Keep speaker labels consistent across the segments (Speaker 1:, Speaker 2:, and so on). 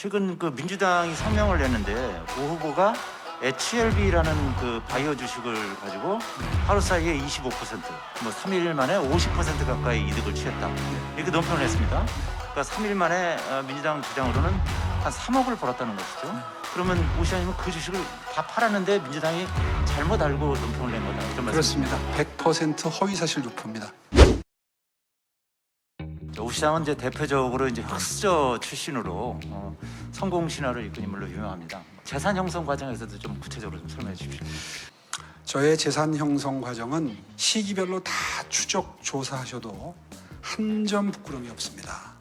Speaker 1: 최근 그 민주당이 성명을 냈는데 오 후보가 HLB라는 그 바이오 주식을 가지고 하루 사이에 25%, 뭐 3일 만에 50% 가까이 이득을 취했다. 이렇게 논평을 했습니다. 그러니까 3일 만에 어, 민주당 주장으로는 한 3억을 벌었다는 것이죠. 그러면 오 시장님은 그 주식을 다 팔았는데 민주당이 잘못 알고 논평을 낸 거다. 이런.
Speaker 2: 그렇습니다. 100% 허위 사실 유포입니다.
Speaker 1: 오 시장은 이제 대표적으로 이제 흑수저 출신으로 어, 성공 신화를 이끈 인물로 유명합니다. 재산 형성 과정에서도 좀 구체적으로 좀 설명해 주십시오.
Speaker 2: 저의 재산 형성 과정은 시기별로 다 추적 조사하셔도 한 점 부끄럼이 없습니다.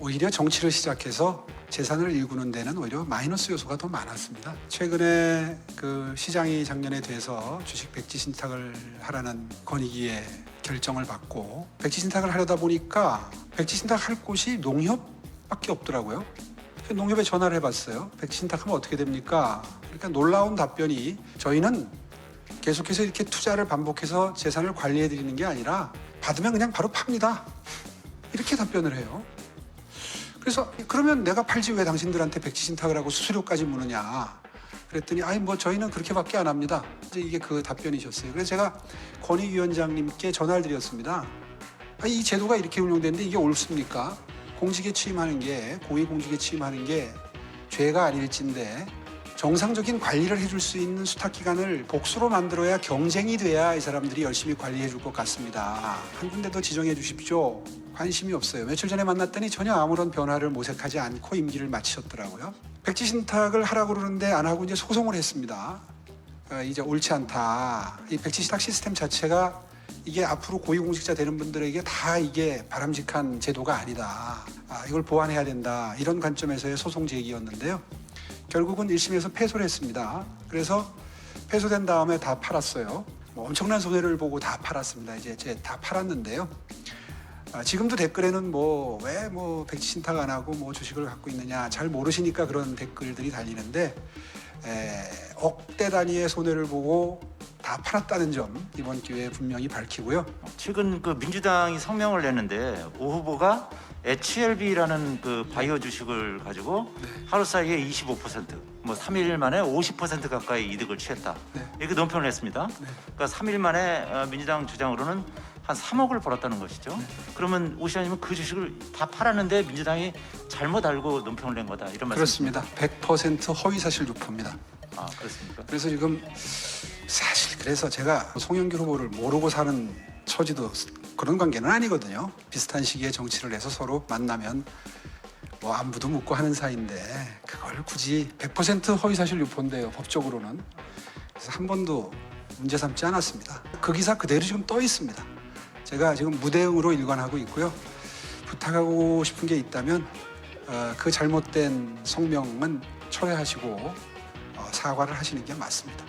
Speaker 2: 오히려 정치를 시작해서 재산을 일구는 데는 오히려 마이너스 요소가 더 많았습니다. 최근에 그 시장이 작년에 돼서 주식 백지 신탁을 하라는 건의기에 결정을 받고 백지 신탁을 하려다 보니까 백지 신탁 할 곳이 농협밖에 없더라고요. 농협에 전화를 해봤어요. 백지 신탁하면 어떻게 됩니까? 그러니까 놀라운 답변이 저희는 계속해서 이렇게 투자를 반복해서 재산을 관리해 드리는 게 아니라 받으면 그냥 바로 팝니다. 이렇게 답변을 해요. 그래서 그러면 내가 팔지 왜 당신들한테 백지 신탁을 하고 수수료까지 무느냐? 그랬더니 아니 뭐 저희는 그렇게밖에 안 합니다. 이제 이게 그 답변이셨어요. 그래서 제가 권익위원장님께 전화를 드렸습니다. 아니, 이 제도가 이렇게 운영되는데 이게 옳습니까? 공직에 취임하는 게 고위공직에 취임하는 게 죄가 아닐진데 정상적인 관리를 해줄 수 있는 수탁 기관을 복수로 만들어야 경쟁이 돼야 이 사람들이 열심히 관리해 줄 것 같습니다. 한 군데 더 지정해 주십시오. 관심이 없어요. 며칠 전에 만났더니 전혀 아무런 변화를 모색하지 않고 임기를 마치셨더라고요. 백지 신탁을 하라고 그러는데 안 하고 이제 소송을 했습니다. 어, 이제 옳지 않다. 이 백지 신탁 시스템 자체가 이게 앞으로 고위공직자 되는 분들에게 다 이게 바람직한 제도가 아니다. 아, 이걸 보완해야 된다. 이런 관점에서의 소송 제기였는데요. 결국은 1심에서 패소를 했습니다. 그래서 패소된 다음에 다 팔았어요. 뭐 엄청난 손해를 보고 다 팔았습니다. 이제 제 다 팔았는데요. 아, 지금도 댓글에는 뭐왜뭐 백지 신탁 안 하고 뭐 주식을 갖고 있느냐 잘 모르시니까 그런 댓글들이 달리는데 에, 억대 단위의 손해를 보고 다 팔았다는 점 이번 기회에 분명히 밝히고요.
Speaker 1: 최근 그 민주당이 성명을 냈는데 오 후보가 HLB라는 그 바이오 주식을 가지고 하루 사이에 25%, 뭐 3일 만에 50% 가까이 이득을 취했다.
Speaker 2: 네.
Speaker 1: 이렇게 논평을 했습니다. 그러니까 3일 만에 어, 민주당 주장으로는 한 3억을 벌었다는 것이죠. 그러면 오 시장님은 그 주식을 다 팔았는데 민주당이 잘못 알고 논평을 낸 거다. 이런 말씀.
Speaker 2: 그렇습니다. 100% 허위 사실 유포입니다.
Speaker 1: 아 그렇습니까?
Speaker 2: 그래서 지금 사실 그래서 제가 송영길 후보를 모르고 사는 처지도 그런 관계는 아니거든요. 비슷한 시기에 정치를 해서 서로 만나면 뭐 안부도 묻고 하는 사이인데 그걸 굳이 100% 허위사실 유포인데요. 법적으로는 그래서 한 번도 문제 삼지 않았습니다. 그 기사 그대로 지금 떠 있습니다. 제가 지금 무대응으로 일관하고 있고요. 부탁하고 싶은 게 있다면 어, 그 잘못된 성명은 철회하시고 어, 사과를 하시는 게 맞습니다.